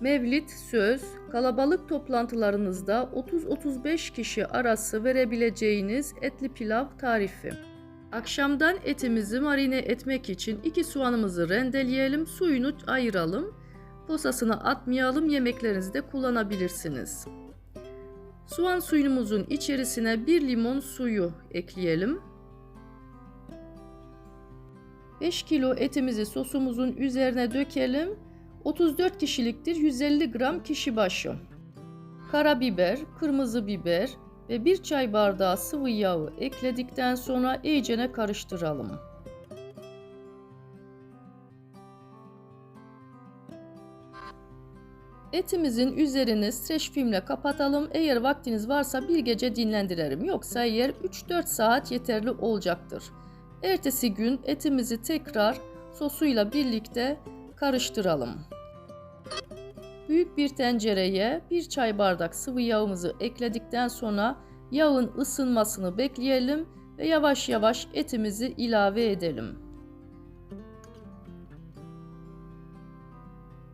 Mevlit, söz, kalabalık toplantılarınızda 30-35 kişi arası verebileceğiniz etli pilav tarifi. Akşamdan etimizi marine etmek için iki soğanımızı rendeleyelim, suyunu ayıralım. Posasını atmayalım, yemeklerinizde kullanabilirsiniz. Soğan suyumuzun içerisine bir limon suyu ekleyelim. 5 kilo etimizi sosumuzun üzerine dökelim. 34 kişiliktir 150 gram kişi başı. Karabiber, kırmızı biber ve bir çay bardağı sıvı yağı ekledikten sonra iyicene karıştıralım. Etimizin üzerini streç filmle kapatalım. Eğer vaktiniz varsa bir gece dinlendirelim. Yoksa eğer 3-4 saat yeterli olacaktır. Ertesi gün etimizi tekrar sosuyla birlikte karıştıralım. Büyük bir tencereye bir çay bardak sıvı yağımızı ekledikten sonra yağın ısınmasını bekleyelim ve yavaş yavaş etimizi ilave edelim.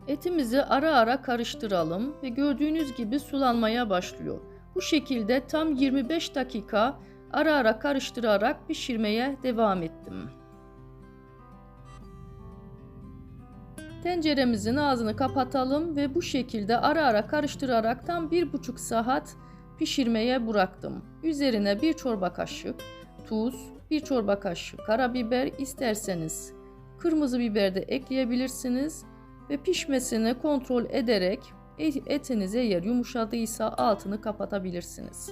Etimizi ara ara karıştıralım ve gördüğünüz gibi sulanmaya başlıyor. Bu şekilde tam 25 dakika ara ara karıştırarak pişirmeye devam ettim. Tenceremizin ağzını kapatalım ve bu şekilde ara ara karıştırarak tam bir buçuk saat pişirmeye bıraktım. Üzerine bir çorba kaşık tuz, bir çorba kaşığı karabiber isterseniz kırmızı biber de ekleyebilirsiniz ve pişmesini kontrol ederek etiniz eğer yumuşadıysa altını kapatabilirsiniz.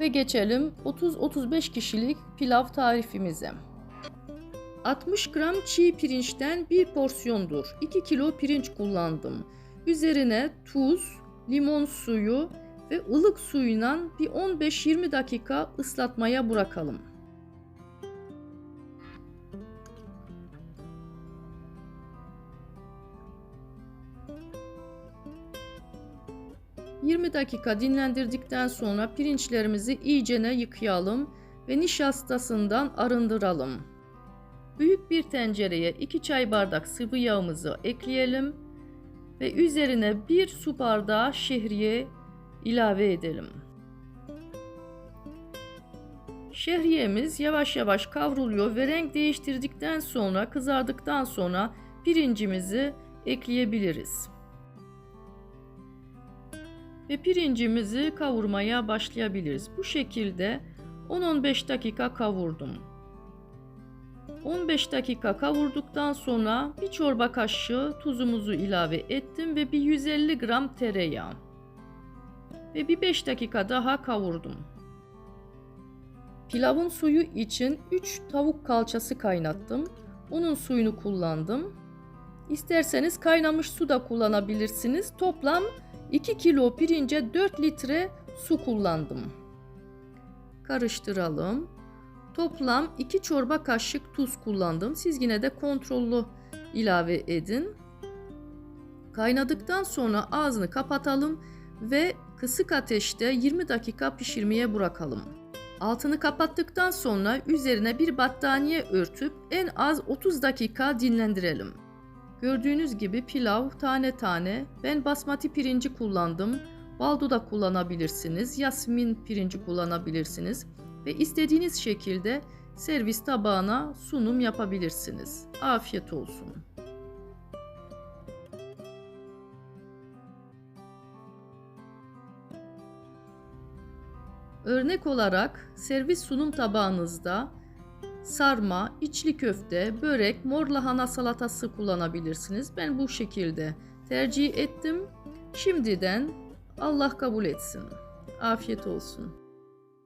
Ve geçelim 30-35 kişilik pilav tarifimize. 60 gram çiğ pirinçten bir porsiyondur. 2 kilo pirinç kullandım. Üzerine tuz, limon suyu ve ılık suyla bir 15-20 dakika ıslatmaya bırakalım. ...20 dakika dinlendirdikten sonra pirinçlerimizi iyicene yıkayalım ve nişastasından arındıralım. Büyük bir tencereye 2 çay bardak sıvı yağımızı ekleyelim ve üzerine 1 su bardağı şehriye ilave edelim. Şehriyemiz yavaş yavaş kavruluyor ve renk değiştirdikten sonra kızardıktan sonra pirincimizi ekleyebiliriz. Ve pirincimizi kavurmaya başlayabiliriz. Bu şekilde 10-15 dakika kavurdum. 15 dakika kavurduktan sonra bir çorba kaşığı tuzumuzu ilave ettim ve bir 150 gram tereyağı. Ve bir 5 dakika daha kavurdum. Pilavın suyu için 3 tavuk kalçası kaynattım. Onun suyunu kullandım. İsterseniz kaynamış su da kullanabilirsiniz. Toplam 2 kilo pirince 4 litre su kullandım. Karıştıralım. Toplam 2 çorba kaşık tuz kullandım. Siz yine de kontrollü ilave edin. Kaynadıktan sonra ağzını kapatalım ve kısık ateşte 20 dakika pişirmeye bırakalım. Altını kapattıktan sonra üzerine bir battaniye örtüp en az 30 dakika dinlendirelim. Gördüğünüz gibi pilav tane tane. Ben basmati pirinci kullandım. Baldo da kullanabilirsiniz. Yasmin pirinci kullanabilirsiniz ve istediğiniz şekilde servis tabağına sunum yapabilirsiniz. Afiyet olsun. Örnek olarak servis sunum tabağınızda sarma, içli köfte, börek, mor lahana salatası kullanabilirsiniz. Ben bu şekilde tercih ettim. Şimdiden Allah kabul etsin. Afiyet olsun.